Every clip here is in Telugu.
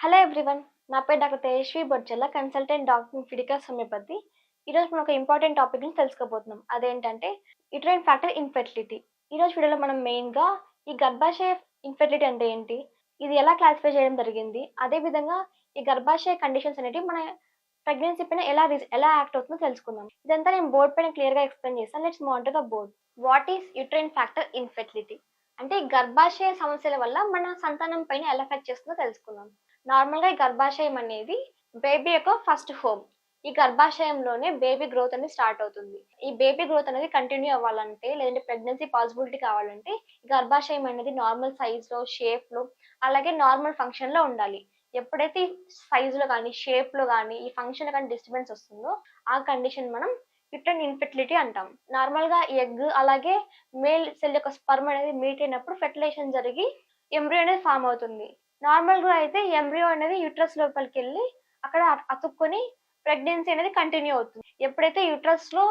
హలో ఎవ్రీవన్ నా పేరు doctor Tejaswi Bodchella consultant doctor ఫిడికల్ homeopathy ఈరోజు మనం ఒక ఇంపార్టెంట్ టాపిక్ని తెలుసుకోబోతున్నాం. అదేంటంటే యుటరైన్ ఫ్యాక్టర్ ఇన్ఫెర్టిలిటీ ఈరోజు వీడియోలో మనం మెయిన్గా ఈ గర్భాశయ ఇన్ఫెర్టిలిటీ అంటే ఏంటి ఇది ఎలా క్లాసిఫై చేయడం జరిగింది అదేవిధంగా ఈ గర్భాశయ కండిషన్స్ అనేవి మన ప్రెగ్నెన్సీ పైన ఎలా రిజ- ఎలా యాక్ట్ అవుతుందో తెలుసుకుందాం. ఇదంతా నేను బోర్డ్ పైన క్లియర్గా ఎక్స్ప్లెయిన్ చేస్తాను. Let's monitor the board what is uterine factor infertility అంటే ఈ గర్భాశయ సమస్యల వల్ల మన సంతానం పైన ఎలా ఎఫెక్ట్ చేస్తుందో తెలుసుకుందాం. నార్మల్గా ఈ గర్భాశయం అనేది బేబీ యొక్క ఫస్ట్ హోమ్. ఈ గర్భాశయంలోనే బేబీ గ్రోత్ అనేది స్టార్ట్ అవుతుంది. ఈ బేబీ గ్రోత్ అనేది కంటిన్యూ అవ్వాలంటే లేదంటే ప్రెగ్నెన్సీ పాసిబిలిటీ కావాలంటే ఈ గర్భాశయం అనేది నార్మల్ సైజ్లో షేప్లో అలాగే నార్మల్ ఫంక్షన్లో ఉండాలి. ఎప్పుడైతే సైజులో కానీ షేప్లో కానీ ఈ ఫంక్షన్ కానీ డిస్టర్బెన్స్ వస్తుందో ఆ కండిషన్ మనం యుట్రన్ ఇన్ఫెర్టిలిటీ అంటాం. నార్మల్గా ఎగ్ అలాగే మేల్ సెల్ యొక్క స్పర్మ్ అనేది మీట్ అయినప్పుడు ఫెర్టిలైజేషన్ జరిగి ఎంబ్రియో అనేది ఫామ్ అవుతుంది. నార్మల్గా అయితే ఎంబ్రియో అనేది యూట్రస్ లోపలికి వెళ్ళి అక్కడ అతుక్కొని ప్రెగ్నెన్సీ అనేది కంటిన్యూ అవుతుంది. ఎప్పుడైతే యూట్రస్లో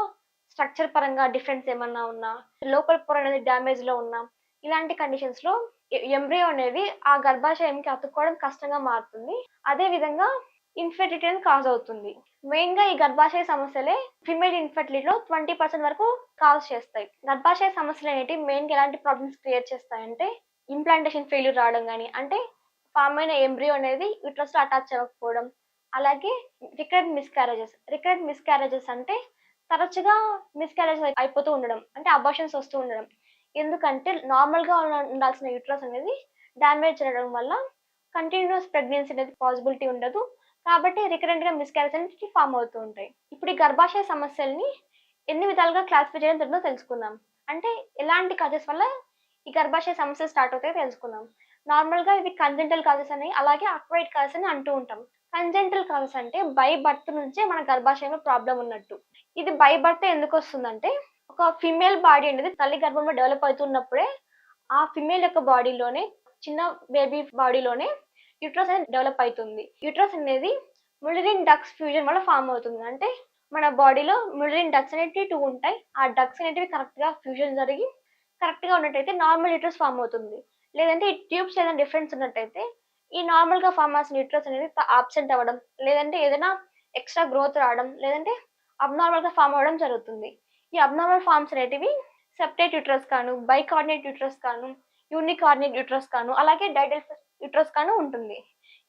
స్ట్రక్చర్ పరంగా డిఫరెన్స్ ఏమన్నా ఉన్నా లోపల పొర అనేది డ్యామేజ్లో ఉన్నా ఇలాంటి కండిషన్స్లో ఎంబ్రియో అనేది ఆ గర్భాశయంకి అతుక్కోవడం కష్టంగా మారుతుంది. అదే విధంగా ఇన్ఫెర్టిలిటీ అనేది కాజ్ అవుతుంది. మెయిన్గా ఈ గర్భాశయ సమస్యలే ఫిమేల్ ఇన్ఫెర్టిలిటీలో ట్వంటీ పర్సెంట్ వరకు కాజ్ చేస్తాయి. గర్భాశయ సమస్యలు అనేవి మెయిన్గా ఎలాంటి ప్రాబ్లమ్స్ క్రియేట్ చేస్తాయంటే ఇంప్లాంటేషన్ ఫెయిల్యూర్ రావడం కానీ అంటే ఫామ్ అయిన ఎంబ్రియో అనేది యూట్రస్లో అటాచ్ అవ్వకపోవడం అలాగే రికరెంట్ మిస్క్యారేజెస్. రికరెంట్ మిస్క్యారేజెస్ అంటే తరచుగా మిస్క్యారేజెస్ అయిపోతూ ఉండడం. అంటే అబార్షన్స్ వస్తూ ఉండడం. ఎందుకంటే నార్మల్గా ఉండాల్సిన యూట్రస్ అనేది డ్యామేజ్ చేయడం వల్ల కంటిన్యూస్ ప్రెగ్నెన్సీ అనేది పాసిబిలిటీ ఉండదు. కాబట్టి రికరెంట్గా మిస్క్యారేజ్ అనేది ఫామ్ అవుతూ ఉంటాయి. ఇప్పుడు ఈ గర్భాశయ సమస్యల్ని ఎన్ని విధాలుగా క్లాసిఫై చేయడం జరుగుతుందో తెలుసుకుందాం. అంటే ఎలాంటి కాజెస్ వల్ల ఈ గర్భాశయ సమస్యలు స్టార్ట్ అవుతాయో తెలుసుకుందాం. నార్మల్గా ఇవి కంజెంటల్ కాజెస్ అని అలాగే అక్వైట్ కాజెస్ అని అంటూ ఉంటాం. కంజెంటల్ కాజెస్ అంటే బై బర్త్ నుంచే మన గర్భాశయంలో ప్రాబ్లం ఉన్నట్టు. ఇది బై బర్త్ ఎందుకు వస్తుందంటే ఒక ఫిమేల్ బాడీ అనేది తల్లి గర్భంలో డెవలప్ అవుతున్నప్పుడే ఆ ఫిమేల్ యొక్క బాడీలోనే చిన్న బేబీ బాడీలోనే యూట్రస్ అనేది డెవలప్ అవుతుంది. యూట్రస్ అనేది ములిరిన్ డక్స్ ఫ్యూజన్ వల్ల ఫామ్ అవుతుంది. అంటే మన బాడీలో ములిరిన్ డక్స్ అనేటివి టూ ఉంటాయి. ఆ డక్స్ అనేటివి కరెక్ట్గా ఫ్యూజన్ జరిగి కరెక్ట్గా ఉన్నట్టయితే నార్మల్ యూట్రస్ ఫామ్ అవుతుంది. లేదంటే ఈ ట్యూబ్స్ ఏదైనా డిఫరెన్స్ ఉన్నట్టయితే ఈ నార్మల్గా ఫామ్ అవుతున్న యూట్రస్ అనేది ఆబ్సెంట్ అవ్వడం లేదంటే ఏదైనా ఎక్స్ట్రా గ్రోత్ రావడం లేదంటే అబ్నార్మల్గా ఫామ్ అవ్వడం జరుగుతుంది. ఈ అబ్నార్మల్ ఫార్మ్స్ అనేటివి సెప్టేట్ యూట్రస్ కాను బైకార్డినేట్ యూట్రస్ కాను యూనికార్డినేట్ యూట్రస్ కాను అలాగే డైడల్ యూట్రస్ కాను ఉంటుంది.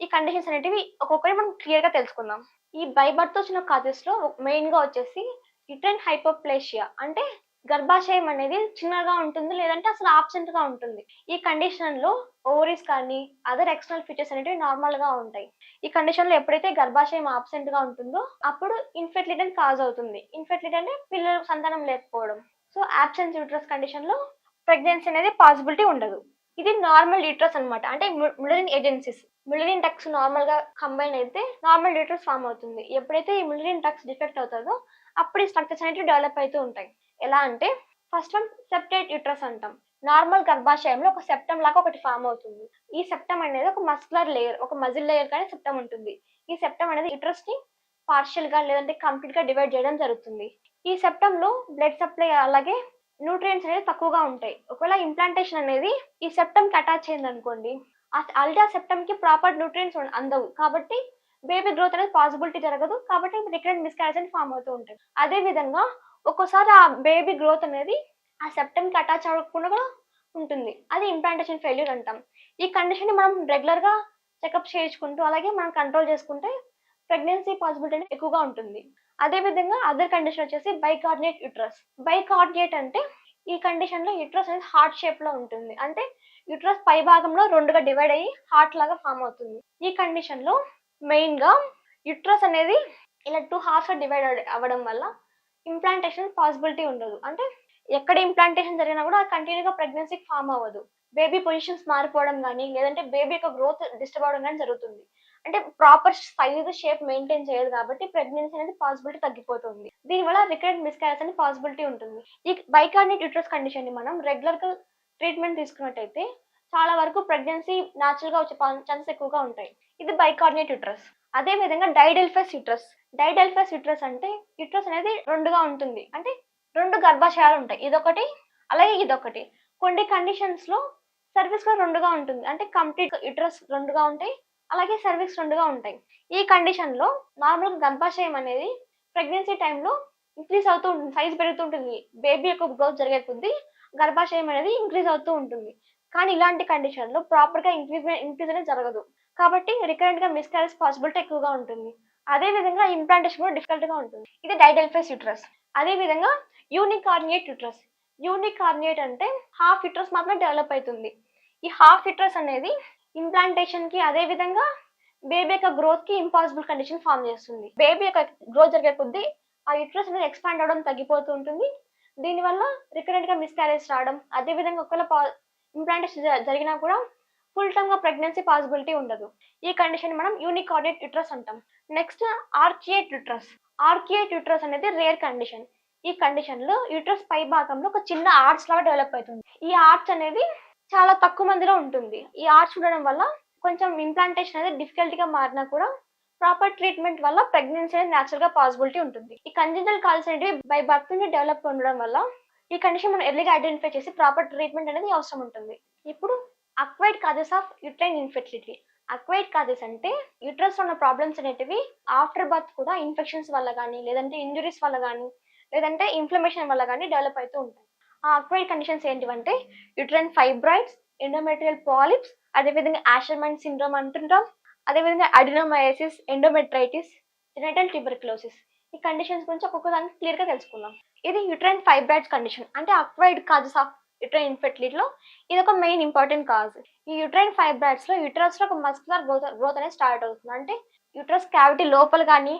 ఈ కండిషన్స్ అనేటివి ఒక్కొక్కటి మనం క్లియర్గా తెలుసుకుందాం. ఈ బైబర్త్ వచ్చిన కాజెస్లో మెయిన్గా వచ్చేసి యుట్రైన్ హైపోప్లేషియా అంటే గర్భాశయం అనేది చిన్నగా ఉంటుంది లేదంటే అసలు ఆబ్సెంట్గా ఉంటుంది. ఈ కండిషన్లో ఓవరీస్ కానీ అదర్ ఎక్స్టర్నల్ ఫీచర్స్ అనేవి నార్మల్గా ఉంటాయి. ఈ కండిషన్లో ఎప్పుడైతే గర్భాశయం ఆబ్సెంట్గా ఉంటుందో అప్పుడు ఇన్ఫెర్టిలిటీ కాజ్ అవుతుంది. ఇన్ఫెర్టిలిటీ అంటే పిల్లలకు సంతానం లేకపోవడం. సో ఆబ్సెన్స్ యూట్రస్ కండిషన్లో ప్రెగ్నెన్సీ అనేది పాసిబిలిటీ ఉండదు. ఇది నార్మల్ యూట్రస్ అన్నమాట. అంటే మిలరిన్ ఏజెన్సీస్ మిలరిన్ టక్స్ నార్మల్గా కంబైన్ అయితే నార్మల్ యూట్రస్ ఫామ్ అవుతుంది. ఎప్పుడైతే ఈ మిలరిన్ టక్స్ డిఫెక్ట్ అవుతుందో అప్పుడు ఈ స్ట్రక్చర్స్ అనేవి డెవలప్ అవుతూ ఉంటాయి. ఎలా అంటే ఫస్ట్ వన్ సెప్టేట్ యూట్రస్ అంటాం. నార్మల్ గర్భాశయంలో ఒక సెప్టమ్ లాగా ఒకటి ఫామ్ అవుతుంది. ఈ సెప్టమ్ అనేది ఒక మస్కులర్ లేయర్ ఒక మజిల్ లేయర్ కానీ సెప్టమ్ ఉంటుంది. ఈ సెప్టమ్ అనేది యూట్రస్ని పార్షియల్గా లేదంటే కంప్లీట్గా డివైడ్ చేయడం జరుగుతుంది. ఈ సెప్టమ్లో బ్లడ్ సప్లై అలాగే న్యూట్రియంట్స్ అనేది తక్కువగా ఉంటాయి. ఒకవేళ ఇంప్లాంటేషన్ అనేది ఈ సెప్టమ్కి అటాచ్ అయింది అనుకోండి అల్టా సెప్టమ్కి ప్రాపర్ న్యూట్రియంట్స్ అందవు. కాబట్టి బేబీ గ్రోత్ అనేది పాసిబిలిటీ జరగదు. కాబట్టి రికరెంట్ మిస్కారేజ్ అని ఫామ్ అవుతూ ఉంటాయి అదే విధంగా ఒక్కోసారి ఆ బేబీ గ్రోత్ అనేది ఆ సెప్టెంకి అటాచ్ అవ్వకుండా కూడా ఉంటుంది. అది ఇంప్లాంటేషన్ ఫెయిల్యూర్ అంటాం. ఈ కండిషన్ని మనం రెగ్యులర్గా చెకప్ చేయించుకుంటూ అలాగే మనం కంట్రోల్ చేసుకుంటే ప్రెగ్నెన్సీ పాసిబిలిటీ అనేది ఎక్కువగా ఉంటుంది. అదే విధంగా అదర్ కండిషన్ వచ్చేసి బైకార్డినేట్ యుట్రస్ బైకార్డినేట్ అంటే ఈ కండిషన్లో యుట్రస్ అనేది హార్ట్ షేప్లో ఉంటుంది. అంటే యుట్రస్ పై భాగంలో రెండుగా డివైడ్ అయ్యి హార్ట్ లాగా ఫామ్ అవుతుంది. ఈ కండిషన్లో మెయిన్గా యుట్రస్ అనేది ఇలా టూ హార్ట్స్ డివైడ్ అవ్వడం వల్ల ఇంప్లాంటేషన్ పాసిబిలిటీ ఉండదు. అంటే ఎక్కడ ఇంప్లాంటేషన్ జరిగినా కూడా కంటిన్యూగా ప్రెగ్నెన్సీకి ఫామ్ అవ్వదు. బేబీ పొజిషన్స్ మారిపోవడం కానీ లేదంటే బేబీ యొక్క గ్రోత్ డిస్టర్బ్ అవడం కానీ జరుగుతుంది. అంటే ప్రాపర్ సైజ్ షేప్ మెయింటైన్ చేయదు కాబట్టి ప్రెగ్నెన్సీ అనేది పాసిబిలిటీ తగ్గిపోతుంది. దీనివల్ల రికరెంట్ మిస్కారేజ్ అనే పాసిబిలిటీ ఉంటుంది. ఈ బైకార్నిట్ యూట్రస్ కండిషన్ని మనం రెగ్యులర్గా ట్రీట్మెంట్ తీసుకున్నట్టయితే చాలా వరకు ప్రెగ్నెన్సీ న్యాచురల్గా వచ్చే ఛాన్సెస్ ఎక్కువగా ఉంటాయి. ఇది బైకార్డినేట్ యూట్రస్ అదే విధంగా డైడెల్ఫస్ యూట్రస్ డైడెల్ఫస్ యూట్రస్ అంటే సిట్రస్ అనేది రెండుగా ఉంటుంది. అంటే రెండు గర్భాశయాలు ఉంటాయి. ఇదొకటి అలాగే ఇదొకటి. కొన్ని కండిషన్స్లో సర్వీస్ కూడా రెండుగా ఉంటుంది. అంటే కంప్లీట్ యుట్రస్ రెండుగా ఉంటాయి అలాగే సర్వీస్ రెండుగా ఉంటాయి. ఈ కండిషన్లో నార్మల్గా గర్భాశయం అనేది ప్రెగ్నెన్సీ టైంలో ఇంక్రీజ్ అవుతూ ఉంటుంది సైజ్ పెరుగుతుంటుంది బేబీ యొక్క గ్రోత్ జరిగే కొద్దీ గర్భాశయం అనేది ఇంక్రీజ్ అవుతూ ఉంటుంది. కానీ ఇలాంటి కండిషన్లో ప్రాపర్గా ఇంక్రీజ్ ఇంక్రీజ్ అనేది జరగదు. కాబట్టి రికరెంట్గా మిస్కారేజ్ పాసిబిలిటీ ఎక్కువగా ఉంటుంది. అదే విధంగా ఇంప్లాంటేషన్ కూడా డిఫికల్ట్గా ఉంటుంది. ఇది డైడెల్ఫెస్ యూట్రస్. అదే విధంగా యూనికార్నియేట్ యూట్రస్. యూనికార్నియేట్ అంటే హాఫ్ యూట్రస్ మాత్రమే డెవలప్ అవుతుంది. ఈ హాఫ్ యూట్రస్ అనేది ఇంప్లాంటేషన్కి అదే విధంగా బేబీ యొక్క గ్రోత్కి ఇంపాసిబుల్ కండిషన్ ఫామ్ చేస్తుంది. బేబీ యొక్క గ్రోత్ జరిగే కొద్దీ ఆ యూట్రస్ అనేది ఎక్స్పాండ్ అవడం తగ్గిపోతూ ఉంటుంది. దీనివల్ల రికరెంట్గా మిస్క్యారేజ్ రావడం అదే విధంగా ఒకవేళ ఇంప్లాంటేషన్ జరిగినా కూడా ఫుల్ టర్మ్గా ప్రెగ్నెన్సీ పాసిబిలిటీ ఉండదు. ఈ కండిషన్ మనం యూనికార్డియేట్ యుట్రస్ అంటాం. Next arcuate uterus arcuate uterus అనేది రేర్ కండిషన్ ఈ కండిషన్లో యుట్రస్ పై భాగంలో ఒక చిన్న ఆర్ట్స్ లాగా డెవలప్ అవుతుంది. ఈ ఆర్ట్స్ అనేది చాలా తక్కువ మందిలో ఉంటుంది. ఈ ఆర్ట్స్ ఉండడం వల్ల కొంచెం ఇంప్లాంటేషన్ అనేది డిఫికల్ట్గా మారినా కూడా ప్రాపర్ ట్రీట్మెంట్ వల్ల ప్రెగ్నెన్సీ అనేది న్యాచురల్గా పాసిబిలిటీ ఉంటుంది. ఈ కంజెంటల్ కాల్స్ అనేవి బై బర్త్ నుండి డెవలప్ ఉండడం వల్ల ఈ కండిషన్ మనం ఎర్లీగా ఐడెంటిఫై చేసి ప్రాపర్ ట్రీట్మెంట్ అనేది అవసరం ఉంటుంది. ఇప్పుడు acquired causes of uterine infertility acquired causes అంటే యూట్రస్ ఉన్న ప్రాబ్లమ్స్ అనేటివి ఆఫ్టర్ బర్త్ కూడా ఇన్ఫెక్షన్స్ వల్ల కానీ లేదంటే ఇంజురీస్ వల్ల కానీ లేదంటే ఇన్ఫ్లమేషన్ వల్ల కానీ డెవలప్ అవుతూ ఉంటాయి. ఆ అక్వైడ్ కండిషన్స్ ఏంటివంటే యూట్రైన్ ఫైబ్రాయిడ్స్ ఎండోమెట్రియల్ పాలిప్స్ అదేవిధంగా యాషర్మైన్ సిండ్రోమ్ అంటుంటాం అదేవిధంగా అడినోమయోసిస్ ఎండోమెట్రైటిస్ జెనటల్ ట్యూబర్క్లోసిస్ ఈ కండిషన్స్ గురించి ఒక్కొక్క దానికి క్లియర్గా తెలుసుకుందాం. ఇది యుట్రైన్ ఫైబ్రాయిడ్స్ కండిషన్ అంటే అక్వైడ్ కాజెస్ ఆఫ్ యుట్రైన్ ఇన్ఫెర్టిలిటీలో ఇది ఒక మెయిన్ ఇంపార్టెంట్ కాజ్. ఈ యూట్రైన్ ఫైబ్రాయిడ్స్లో యూట్రస్లో ఒక మస్కులర్ గ్రోత్ గ్రోత్ అనేది స్టార్ట్ అవుతుంది. అంటే యూట్రస్ క్యావిటీ లోపల కానీ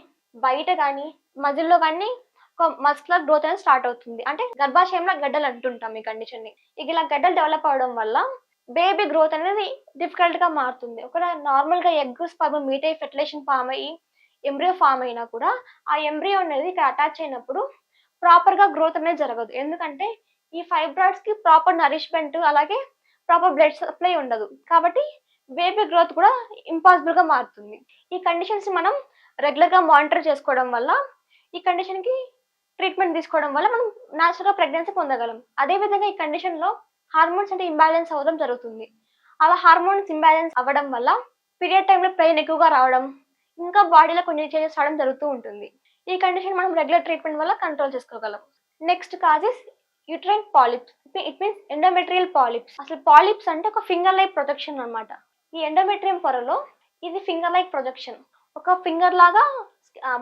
బయట కానీ మజిల్లో కానీ ఒక మస్కులర్ గ్రోత్ అనేది స్టార్ట్ అవుతుంది. అంటే గర్భాశయంలో గడ్డలు అంటుంటాం ఈ కండిషన్ని. ఇక ఇలా గడ్డలు డెవలప్ అవడం వల్ల బేబీ గ్రోత్ అనేది డిఫికల్ట్గా మారుతుంది. ఒక నార్మల్గా ఎగ్ స్పర్మ్ మీట్ అయ్యి ఫెర్టిలేషన్ ఫామ్ అయ్యి ఎంబ్రియో ఫామ్ అయినా కూడా ఆ ఎంబ్రియో అనేది ఇక్కడ అటాచ్ అయినప్పుడు ప్రాపర్గా గ్రోత్ అనేది జరగదు. ఎందుకంటే ఈ ఫైబ్రాయిడ్స్కి ప్రాపర్ నరిష్మెంట్ అలాగే ప్రాపర్ బ్లడ్ సప్లై ఉండదు. కాబట్టి బేబీ గ్రోత్ కూడా ఇంపాసిబుల్గా మారుతుంది. ఈ కండిషన్స్ మనం రెగ్యులర్గా మానిటర్ చేసుకోవడం వల్ల ఈ కండిషన్కి ట్రీట్మెంట్ తీసుకోవడం వల్ల మనం న్యాచురల్గా ప్రెగ్నెన్సీ పొందగలం. అదే విధంగా ఈ కండిషన్లో హార్మోన్స్ అంటే ఇంబ్యాలెన్స్ అవ్వడం జరుగుతుంది. అలా హార్మోన్స్ ఇంబ్యాలెన్స్ అవ్వడం వల్ల పీరియడ్ టైంలో పెయిన్ ఎక్కువగా రావడం ఇంకా బాడీలో కొన్ని చేంజెస్ రావడం జరుగుతూ ఉంటుంది. ఈ కండిషన్ మనం రెగ్యులర్ ట్రీట్మెంట్ వల్ల కంట్రోల్ చేసుకోగలం. Next causes uterine polyps it means endometrial polyps అసలు పాలిప్స్ అంటే ఒక ఫింగర్ లైక్ ప్రొజెక్షన్ అనమాట ఈ ఎండోమెట్రియం పొరలో ఇది ఫింగర్ లైక్ ప్రొజెక్షన్ ఒక ఫింగర్ లాగా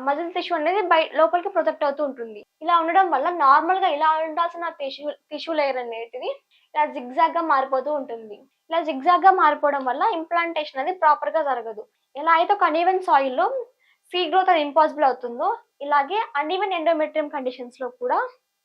మజిల్ టిష్యూ అనేది బయ లోపలికి ప్రొజెక్ట్ అవుతూ ఉంటుంది. ఇలా ఉండడం వల్ల నార్మల్గా ఇలా ఉండాల్సిన టిష్యూ టిష్యూ లేయర్ అనేటివి ఇలా జిగ్జాగ్గా మారిపోతూ ఉంటుంది. ఇలా జిగ్జాగ్గా మారిపోవడం వల్ల ఇంప్లాంటేషన్ అనేది ప్రాపర్గా జరగదు. ఎలా అయితే ఒక అనీవెన్ సాయిల్లో సీ గ్రోత్ అది ఇంపాసిబుల్ అవుతుందో ఇలాగే అన్ఈవెన్ ఎండోమెట్రియం కండిషన్స్లో కూడా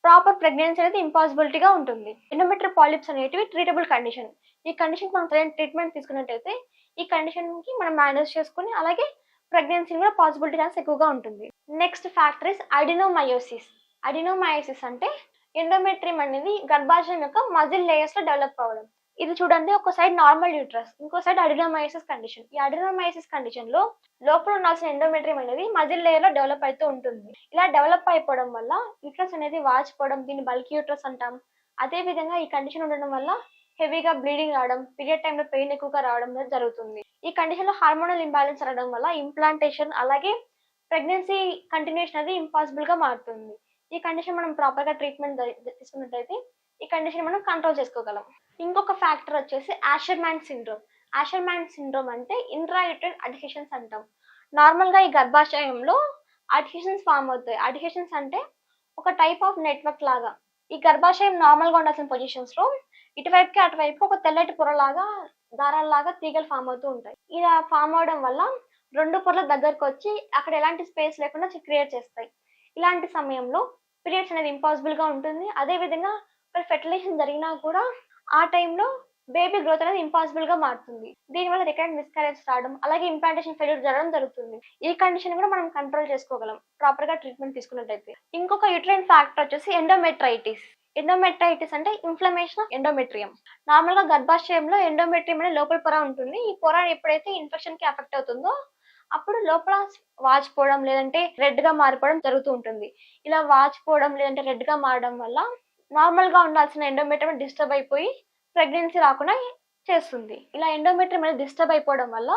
ప్రాపర్ ప్రెగ్నెన్సీ అనేది ఇంపాసిబిలిటీగా ఉంటుంది. ఎండోమెట్రియల్ పాలిప్స్ అనేటివి ట్రీటబుల్ కండిషన్ ఈ కండిషన్ మనం సరైన ట్రీట్మెంట్ తీసుకున్నట్టయితే ఈ కండిషన్కి మనం మేనేజ్ చేసుకుని అలాగే ప్రెగ్నెన్సీ కూడా పాసిబిలిటీ ఛాన్స్ ఎక్కువగా ఉంటుంది. Next factor is adenomyosis adenomyosis అంటే ఎండోమెట్రియం అనేది గర్భాశయం యొక్క మజిల్ లేయర్స్లో డెవలప్ అవ్వడం. ఇది చూడండి ఒక సైడ్ నార్మల్ యూట్రస్ ఇంకో సైడ్ అడినోమయోసిస్ కండిషన్ ఈ అడినోమయోసిస్ కండిషన్లో లోపల ఉండాల్సిన ఎండోమెట్రియం అనేది మజిల్ లేయర్లో డెవలప్ అవుతూ ఉంటుంది. ఇలా డెవలప్ అయిపోవడం వల్ల యూట్రస్ అనేది వాచిపోవడం దీన్ని బల్క్ యూట్రస్ అంటాం. అదే విధంగా ఈ కండిషన్ ఉండడం వల్ల హెవీగా బ్లీడింగ్ రావడం పీరియడ్ టైంలో పెయిన్ ఎక్కువగా రావడం అనేది జరుగుతుంది. ఈ కండిషన్లో హార్మోనల్ ఇంబ్యాలెన్స్ రావడం వల్ల ఇంప్లాంటేషన్ అలాగే ప్రెగ్నెన్సీ కంటిన్యూషన్ అనేది ఇంపాసిబుల్గా మారుతుంది. ఈ కండిషన్ మనం ప్రాపర్గా ట్రీట్మెంట్ తీసుకున్నట్టయితే ఈ కండిషన్ మనం కంట్రోల్ చేసుకోగలం. ఇంకొక ఫ్యాక్టర్ వచ్చేసి ఆషర్మ్యాన్ సిండ్రోమ్ ఆషర్మ్యాన్ సిండ్రోమ్ అంటే ఇంట్రాయూటెడ్ అడికేషన్స్ అంటాం. నార్మల్గా ఈ గర్భాశయంలో అడికేషన్స్ ఫామ్ అవుతాయి. అడికేషన్స్ అంటే ఒక టైప్ ఆఫ్ నెట్వర్క్ లాగా. ఈ గర్భాశయం నార్మల్గా ఉండాల్సిన పొజిషన్స్లో ఇటువైపుకి అటువైపు ఒక తెల్లటి పొరలాగా దారాల్లాగా తీగలు ఫామ్ అవుతూ ఉంటాయి. ఇలా ఫామ్ అవడం వల్ల రెండు పొరల దగ్గరకు వచ్చి అక్కడ ఎలాంటి స్పేస్ లేకుండా క్రియేట్ చేస్తాయి. ఇలాంటి సమయంలో పీరియడ్స్ అనేది ఇంపాసిబుల్గా ఉంటుంది. అదే మరి ఫెర్టిలైజేషన్ జరిగినా కూడా ఆ టైంలో బేబీ గ్రోత్ అనేది ఇంపాసిబుల్గా మారుతుంది. దీనివల్ల రికరెంట్ మిస్కారేజ్ రావడం అలాగే ఇంప్లాంటేషన్ ఫెయిల్యూర్ జరగడం జరుగుతుంది. ఈ కండిషన్ కూడా మనం కంట్రోల్ చేసుకోగలం ప్రాపర్గా ట్రీట్మెంట్ తీసుకున్నట్టయితే. ఇంకొక యూట్రైన్ ఫ్యాక్టర్ వచ్చేసి ఎండోమెట్రైటిస్ ఎండోమెట్రైటిస్ అంటే ఇన్ఫ్లమేషన్ ఆఫ్ ఎండోమెట్రియం నార్మల్గా గర్భాశయంలో ఎండోమెట్రియం అనే లోపల పొర ఉంటుంది. ఈ పొర ఎప్పుడైతే ఇన్ఫెక్షన్కి అఫెక్ట్ అవుతుందో అప్పుడు లోపల వాచిపోవడం లేదంటే రెడ్గా మారిపోవడం జరుగుతూ ఉంటుంది. ఇలా వాచిపోవడం లేదంటే రెడ్గా మారడం వల్ల నార్మల్గా ఉండాల్సిన ఎండోమెట్రియం డిస్టర్బ్ అయిపోయి ప్రెగ్నెన్సీ రాకుండా చేస్తుంది ఇలా ఎండోమెట్రియం అనేది డిస్టర్బ్ అయిపోవడం వల్ల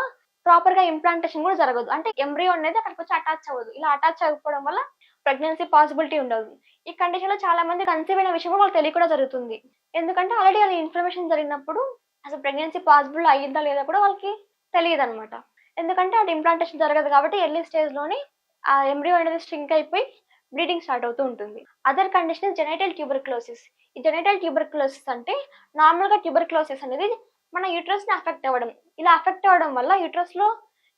ప్రాపర్‌గా ఇంప్లాంటేషన్ కూడా జరగదు. అంటే ఎంబ్రియో అనేది అక్కడికొచ్చి అటాచ్ అవ్వదు. ఇలా అటాచ్ అవ్వకపోవడం వల్ల ప్రెగ్నెన్సీ పాసిబిలిటీ ఉండదు. ఈ కండిషన్‌లో చాలా మంది కన్సీవ్ అయిన విషయం వాళ్ళకి తెలియకుండా జరుగుతుంది. ఎందుకంటే ఆల్రెడీ వాళ్ళ ఇన్ఫర్మేషన్ జరిగినప్పుడు అసలు ప్రెగ్నెన్సీ పాసిబుల్ అయ్యిందా లేదా కూడా వాళ్ళకి తెలియదు అనమాట ఎందుకంటే అది ఇంప్లాంటేషన్ జరగదు కాబట్టి ఎర్లీ స్టేజ్‌లోనే ఆ ఎంబ్రియో అనేది స్ట్రింక్ అయిపోయి బ్లీడింగ్ స్టార్ట్ అవుతూ ఉంటుంది. అదర్ కండిషన్ జెనైటల్ ట్యూబర్క్లోసిస్ ఈ జెనైటల్ ట్యూబర్క్లోసిస్ అంటే నార్మల్‌గా ట్యూబర్క్లోసిస్ అనేది మన యూట్రస్‌ని అఫెక్ట్ అవ్వడం. ఇలా అఫెక్ట్ అవ్వడం వల్ల యూట్రస్‌లో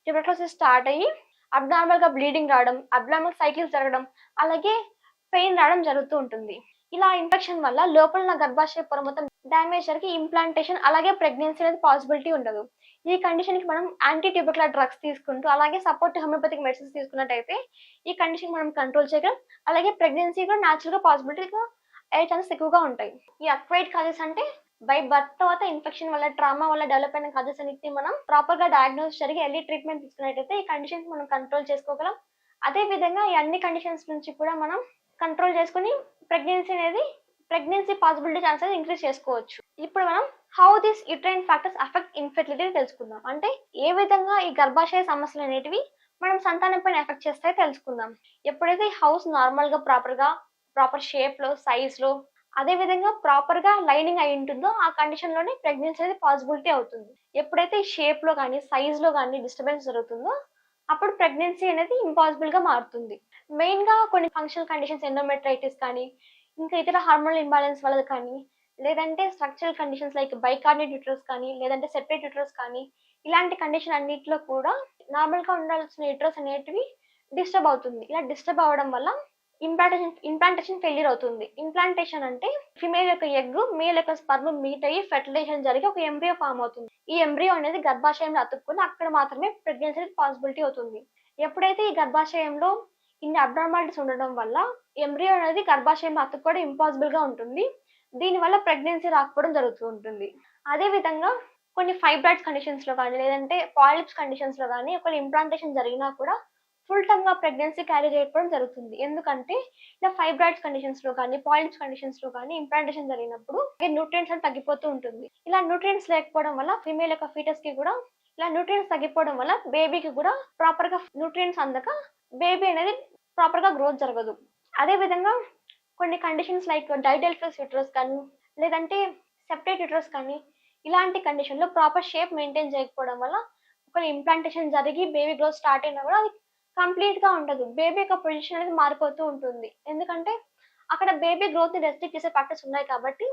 ట్యూబర్క్లోసిస్ స్టార్ట్ అయ్యి అబ్నార్మల్‌గా బ్లీడింగ్ రావడం, అబ్నార్మల్ సైకిల్స్ జరగడం, అలాగే పెయిన్ రావడం జరుగుతూ ఉంటుంది. ఇలా ఇన్ఫెక్షన్ వల్ల లోపల గర్భాశయ పొర మొత్తం డ్యామేజ్ జరిగి ఇంప్లాంటేషన్ అలాగే ప్రెగ్నెన్సీ అనేది పాసిబిలిటీ ఉండదు. ఈ కండిషన్‌కి మనం యాంటీ ట్యూబర్క్యులర్ డ్రగ్స్ తీసుకుంటూ అలాగే సపోర్ట్ హోమియోపతిక్ మెడిసిన్స్ తీసుకున్నట్టయితే ఈ కండిషన్ మనం కంట్రోల్ చేయగలం. అలాగే ప్రెగ్నెన్సీ కూడా న్యాచురల్‌గా పాసిబిలిటీగా అయ్యే ఛాన్సెస్ ఎక్కువగా ఉంటాయి. ఈ అక్వైడ్ కాజెస్ అంటే బై బర్త్ తర్వాత ఇన్ఫెక్షన్ వల్ల, ట్రామా వల్ల డెవలప్ అయిన కాజెస్ అన్నిటిని మనం ప్రాపర్‌గా డయాగ్నోస్ జరిగి ఎర్లీ ట్రీట్మెంట్ తీసుకున్నట్టయితే ఈ కండిషన్స్ మనం కంట్రోల్ చేసుకోగలం. అదే విధంగా ఈ అన్ని కండిషన్స్ నుంచి కూడా మనం కంట్రోల్ చేసుకొని ప్రెగ్నెన్సీ అనేది ప్రెగ్నెన్సీ పాసిబిలిటీ ఛాన్సెస్ ఇంక్రీజ్ చేసుకోవచ్చు. ఇప్పుడు మనం how this uterine factors affect infertility తెలుసుకుందాం. అంటే ఏ విధంగా ఈ గర్భాశయ సమస్యలు అనేటివి మనం సంతానం పైన ఎఫెక్ట్ చేస్తాయో తెలుసుకుందాం. ఎప్పుడైతే ఈ హౌస్ నార్మల్‌గా ప్రాపర్‌గా ప్రాపర్ షేప్‌లో, సైజ్‌లో అదే విధంగా ప్రాపర్‌గా లైనింగ్ అయి ఉంటుందో ఆ కండిషన్‌లోనే ప్రెగ్నెన్సీ అనేది పాసిబిలిటీ అవుతుంది. ఎప్పుడైతే ఈ షేప్‌లో కానీ సైజ్‌లో కానీ డిస్టర్బెన్స్ జరుగుతుందో అప్పుడు ప్రెగ్నెన్సీ అనేది ఇంపాసిబుల్‌గా మారుతుంది. మెయిన్‌గా కొన్ని ఫంక్షనల్ కండిషన్స్ ఎండోమెట్రైటిస్ కానీ, ఇంకా ఇతర హార్మోనల్ ఇంబాలెన్స్ వల్ల కానీ, లేదంటే structural conditions like bicornuate uterus కానీ, లేదంటే సెపరేట్ యూట్రస్ కానీ, ఇలాంటి కండిషన్ అన్నిటిలో కూడా నార్మల్‌గా ఉండాల్సిన యూట్రస్ అనేటివి డిస్టర్బ్ అవుతుంది. ఇలా డిస్టర్బ్ అవ్వడం వల్ల ఇంప్లాంటేషన్ ఇంప్లాంటేషన్ ఫెయిల్యూర్ అవుతుంది. ఇంప్లాంటేషన్ అంటే ఫిమేల్ యొక్క ఎగ్, మేల్ యొక్క స్పర్మ్ మీట్ అయ్యి ఫెర్టిలైజేషన్ జరిగి ఒక ఎంబ్రియో ఫార్మ్ అవుతుంది. ఈ ఎంబ్రియో అనేది గర్భాశయంలో అతుక్కుని అక్కడ మాత్రమే ప్రెగ్నెన్సీ పాసిబిలిటీ అవుతుంది. ఎప్పుడైతే ఈ గర్భాశయంలో ఇన్ని అబ్నార్మాలిటీస్ ఉండడం వల్ల ఎంబ్రియో అనేది గర్భాశయంలో అతుక్కోవడం ఇంపాసిబుల్‌గా ఉంటుంది. దీనివల్ల ప్రెగ్నెన్సీ రాకపోవడం జరుగుతూ ఉంటుంది. అదే విధంగా కొన్ని ఫైబ్రాయిడ్స్ కండిషన్స్‌లో కానీ, లేదంటే పాలిప్స్ కండిషన్స్‌లో కానీ ఒకవేళ ఇంప్లాంటేషన్ జరిగినా కూడా ఫుల్ టర్మ్‌గా ప్రెగ్నెన్సీ క్యారీ చేయకపోవడం జరుగుతుంది. ఎందుకంటే ఇలా ఫైబ్రాయిడ్స్ కండిషన్స్‌లో కానీ, పాలిప్స్ కండిషన్స్‌లో కానీ ఇంప్లాంటేషన్ జరిగినప్పుడు న్యూట్రియంట్స్ అని తగ్గిపోతూ ఉంటుంది. ఇలా న్యూట్రియంట్స్ లేకపోవడం వల్ల ఫీమేల్ యొక్క ఫీటస్‌కి కూడా ఇలా న్యూట్రియంట్స్ తగ్గిపోవడం వల్ల బేబీకి కూడా ప్రాపర్‌గా న్యూట్రియంట్స్ అందక బేబీ అనేది ప్రాపర్‌గా గ్రోత్ జరగదు. అదేవిధంగా కొన్ని కండిషన్స్ లైక్ డైడెల్ఫస్ యూట్రస్ కానీ, లేదంటే సెపరేట్ యూట్రస్ కానీ ఇలాంటి కండిషన్‌లో ప్రాపర్ షేప్ మెయింటైన్ చేయకపోవడం వల్ల ఒక ఇంప్లాంటేషన్ జరిగి బేబీ గ్రోత్ స్టార్ట్ అయినా కూడా అది కంప్లీట్‌గా ఉండదు. బేబీ యొక్క పొజిషన్ అనేది మారిపోతూ ఉంటుంది. ఎందుకంటే అక్కడ బేబీ గ్రోత్‌ని రెస్ట్రిక్ట్ చేసే ఫ్యాక్టర్స్ ఉన్నాయి కాబట్టి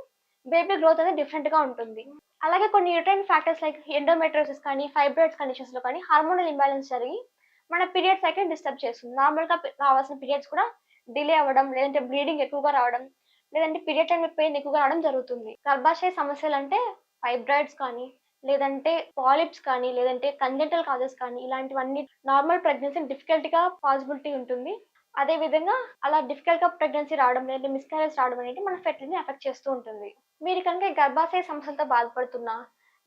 బేబీ గ్రోత్ అనేది డిఫరెంట్‌గా ఉంటుంది. అలాగే కొన్ని యూట్రైన్ ఫ్యాక్టర్స్ లైక్ ఎండోమెట్రోసిస్ కానీ, ఫైబ్రాయిడ్స్ కండిషన్స్‌లో కానీ హార్మోనల్ ఇంబ్యాలెన్స్ జరిగి మన పీరియడ్ సైకిల్ డిస్టర్బ్ చేస్తుంది. నార్మల్‌గా పె రావాల్సిన పీరియడ్స్ కూడా డిలే అవ్వడం, లేదంటే బ్లీడింగ్ ఎక్కువగా రావడం, లేదంటే పీరియడ్ టైం పెయిన్ ఎక్కువగా రావడం జరుగుతుంది. గర్భాశయ సమస్యలంటే ఫైబ్రాయిడ్స్ కానీ, లేదంటే పాలిప్స్ కానీ, లేదంటే కంజెంటల్ కాజెస్ కానీ ఇలాంటివన్నీ నార్మల్ ప్రెగ్నెన్సీ డిఫికల్ట్‌గా పాసిబిలిటీ ఉంటుంది. అదే విధంగా అలా డిఫికల్ట్‌గా ప్రెగ్నెన్సీ రావడం, లేదంటే మిస్‌క్యారేజ్ రావడం అనేది మన ఫెర్టిలిటీని ఎఫెక్ట్ చేస్తూ ఉంటుంది. మీరు కనుక గర్భాశయ సమస్యలతో బాధపడుతున్నా,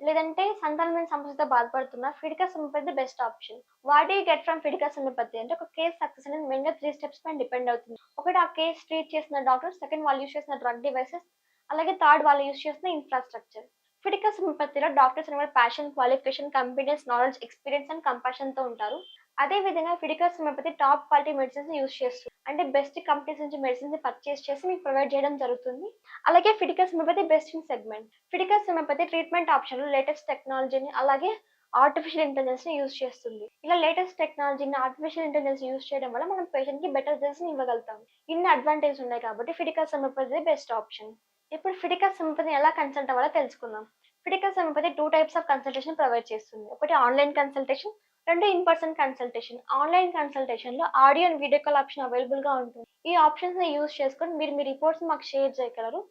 లేదంటే సంతానమైన సమస్యలతో బాధపడుతున్న ఫిడికా సమపతి best option. What you get from ఫిడికా సమపతి అంటే ఒక కేస్ సక్సెస్ అనేది మెయిన్‌గా త్రీ స్టెప్స్ పైన డిపెండ్ అవుతుంది. ఒకటి ఆ కేస్ ట్రీట్ చేసిన డాక్టర్, సెకండ్ వాళ్ళు యూస్ చేసిన డ్రగ్ డివైసెస్, అలాగే థర్డ్ వాళ్ళు యూస్ చేసిన ఇన్‌ఫ్రాస్ట్రక్చర్. ఫిడికా సమపత్తిలో డాక్టర్స్ అనేవారు passion, qualification, competence, knowledge, experience and కంపాషన్‌తో ఉంటారు. అదే విధంగా homeopathy top quality medicines use చేస్తుంది. అంటే బెస్ట్ కంపెనీస్ నుంచి మెడిసిన్స్ పర్చేస్ చేసి మీకు ప్రొవైడ్ చేయడం జరుగుతుంది. అలాగే Fiticus homeopathy best in segment. Fiticus homeopathy treatment ఆప్షన్లు లేటెస్ట్ టెక్నాలజీని అలాగే ఆర్టిఫిషియల్ ఇంటెలిజెన్స్‌ని యూజ్ చేస్తుంది. ఇలా లేటెస్ట్ టెక్నాలజీని, ఆర్టిఫిషియల్ ఇంటెలిజెన్స్ యూజ్ చేయడం వల్ల మనం పేషెంట్‌కి బెటర్ రిజల్ట్స్ ఇవ్వగలుగుతాం. ఇన్ని అడ్వాంటేజ్ ఉన్నాయి కాబట్టి ఫిడికల్ హోమియోపతి బెస్ట్ ఆప్షన్. ఇప్పుడు ఫిడికల్ హోమియోపతిని ఎలా కన్సల్ట్ అవ్వాలో తెలుసుకుందాం. ఫిడికల్ homeopathy two types of consultation provide చేస్తుంది. ఒకటి ఆన్‌లైన్ కన్సల్టేషన్, రెండు in person consultation. Online కన్సల్టేషన్‌లో audio and video call option అవైలబుల్‌గా ఉంటుంది. ఈ ఆప్షన్స్‌ని యూజ్ చేసుకొని మీరు మీ రిపోర్ట్స్ మాకు షేర్ చేయగలరు.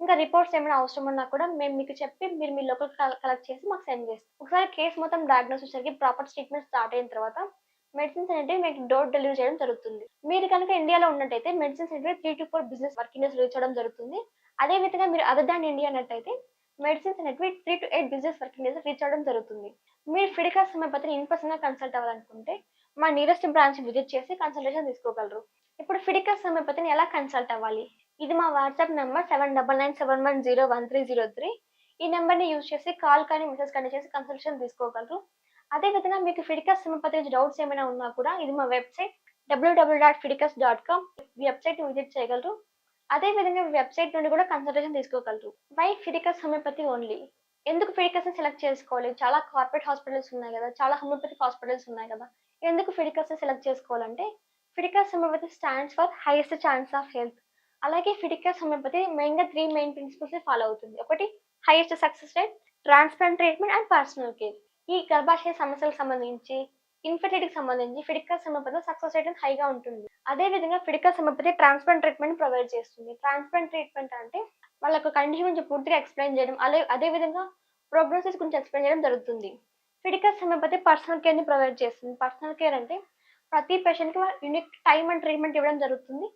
ఇంకా రిపోర్ట్స్ ఏమైనా అవసరం ఉన్నా కూడా మేము మీకు చెప్పి మీరు మీ లోకల్ కలెక్ట్ చేసి మాకు సెండ్ చేస్తాం. ఒకసారి కేస్ మొత్తం డయాగ్నోస్ వచ్చేసరికి ప్రాపర్ ట్రీట్మెంట్ స్టార్ట్ అయిన తర్వాత మెడిసిన్స్ అనేవి మీకు డోర్ డెలివరీ చేయడం జరుగుతుంది. మీరు కనుక ఇండియాలో ఉన్నట్టయితే మెడిసిన్స్ అంటే three to four business working days reach అవ్వడం జరుగుతుంది. అదే విధంగా మీరు అదర్ దాన్ ఇండియా అన్నట్టయితే మెడిసిన్స్ అనేటివి 3-8 బిజినెస్ వర్కింగ్ డేస్ రీచ్ అవ్వడం జరుగుతుంది. మీరు ఫిడికా సమయపతిని ఇన్ పర్సన్‌గా కన్సల్ట్ అవ్వాలనుకుంటే మా నియరెస్ట్ బ్రాంచ్ విజిట్ చేసి కన్సల్టేషన్ తీసుకోగలరు. ఇప్పుడు ఫిడికా సమయపతిని ఎలా కన్సల్ట్ అవ్వాలి? ఇది మా WhatsApp number seven double nine seven one zero one three zero three ఈ నెంబర్ని యూజ్ చేసి కాల్ కానీ, మెసేజ్ కానీ చేసి కన్సల్టేషన్ తీసుకోగలరు. అదేవిధంగా మీకు ఫిడికస్ సమయపతి గురించి డౌట్స్ ఏమైనా ఉన్నా కూడా ఇది మా website WW dot Fiticus dot com website visit చేయగలరు అదే విధంగా వెబ్సైట్ నుండి కూడా consultation తీసుకోగలరు. Why Fiticus homeopathy only. ఎందుకు ఫిడికస్ని సెలెక్ట్ చేసుకోవాలి? చాలా కార్పొరేట్ హాస్పిటల్స్ ఉన్నాయి కదా చాలా హోమియోపతిక్ హాస్పిటల్స్ ఉన్నాయి కదా ఎందుకు ఫిడికస్ని సెలెక్ట్ చేసుకోవాలంటే Fiticus homeopathy stands for highest chance of health అలాగే ఫిడికస్ హోమియోపతి మెయిన్గా త్రీ మెయిన్ ప్రిన్సిపల్స్ ఫాలో అవుతుంది. ఒకటి highest success rate transplant treatment and personal care ఈ గర్భాశయ సమస్యలకు సంబంధించి ఇన్ఫర్టిలిటీకి సంబంధించి ఫిడికల్ సమపత సక్సెస్ రేట్ హైగా ఉంటుంది. అదే విధంగా ఫిడికల్ హోమియోపతి ట్రాన్స్ప్లాంట్ ట్రీట్మెంట్ ప్రొవైడ్ చేస్తుంది. ట్రాన్స్ప్లాంట్ ట్రీట్మెంట్ అంటే వాళ్ళకు కండిషన్ గురించి పూర్తిగా ఎక్స్ప్లెయిన్ చేయడం అదే అదే విధంగా ప్రోగ్నోసిస్ గురించి ఎక్స్ప్లెయిన్ చేయడం జరుగుతుంది. ఫిడికల్ సమపతి పర్సనల్ కేర్ని ప్రొవైడ్ చేస్తుంది. పర్సనల్ కేర్ అంటే ప్రతి పేషెంట్కి యూనిక్ టైం అండ్ ట్రీట్మెంట్ ఇవ్వడం జరుగుతుంది.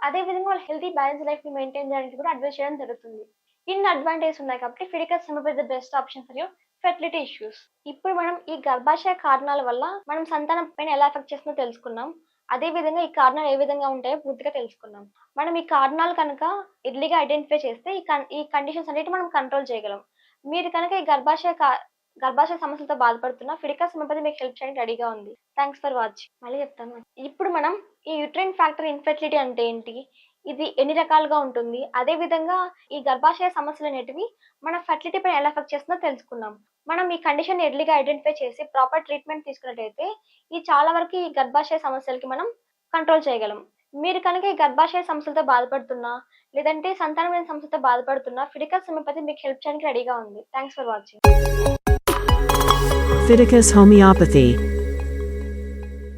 అదే విధంగా వాళ్ళ హెల్తీ బ్యాలెన్స్ లైఫ్ని మెయింటైన్ చేయడానికి కూడా అడ్వైస్ చేయడం జరుగుతుంది. ఇన్ని అడ్వాంటేజ్ ఉన్నాయి కాబట్టి ఫిడికల్ homeopathy the best option for you fertility issues ఇప్పుడు మనం ఈ గర్భాశయ కారణాల వల్ల మనం సంతానం పైన ఎలా ఎఫెక్ట్ చేస్తుందో తెలుసుకున్నాం అదే విధంగా ఈ కారణాలు ఏ విధంగా ఉంటాయో పూర్తిగా తెలుసుకున్నాం మనం ఈ కారణాలు కనుక ఎర్లీగా ఐడెంటిఫై చేస్తే ఈ ఈ కండిషన్స్ అన్నిటి మనం కంట్రోల్ చేయగలం. మీరు కనుక ఈ గర్భాశయ గర్భాశయ సమస్యలతో బాధపడుతున్న ఫిడికా సమపతి మీకు హెల్ప్ చేయడానికి రెడీగా ఉంది. థ్యాంక్స్ ఫర్ వాచింగ్ మళ్ళీ చెప్తాను. ఇప్పుడు మనం ఈ యూట్రైన్ ఫ్యాక్టర్ ఇన్ఫెర్టిలిటీ అంటే ఏంటి? ఇది ఎన్ని రకాలుగా ఉంటుంది? అదే విధంగా ఈ గర్భాశయ సమస్యలు అనేటివి మన ఫర్టిలిటీ పైన ఎలా ఎఫెక్ట్ చేస్తుందో తెలుసుకున్నాం మనం ఈ కండిషన్ ఎర్లీగా ఐడెంటిఫై చేసి ప్రాపర్ ట్రీట్మెంట్ తీసుకున్నట్టయితే ఈ చాలా వరకు ఈ గర్భాశయ సమస్యలకి మనం కంట్రోల్ చేయగలం. మీరు కనుక ఈ గర్భాశయ సమస్యలతో బాధపడుతున్నా లేదంటే సంతానమైన సమస్యలతో బాధపడుతున్నా ఫిడికల్ హోమియోపతి మీకు హెల్ప్ చేయడానికి రెడీగా ఉంది. Thanks for watching Fiticus Homeopathy.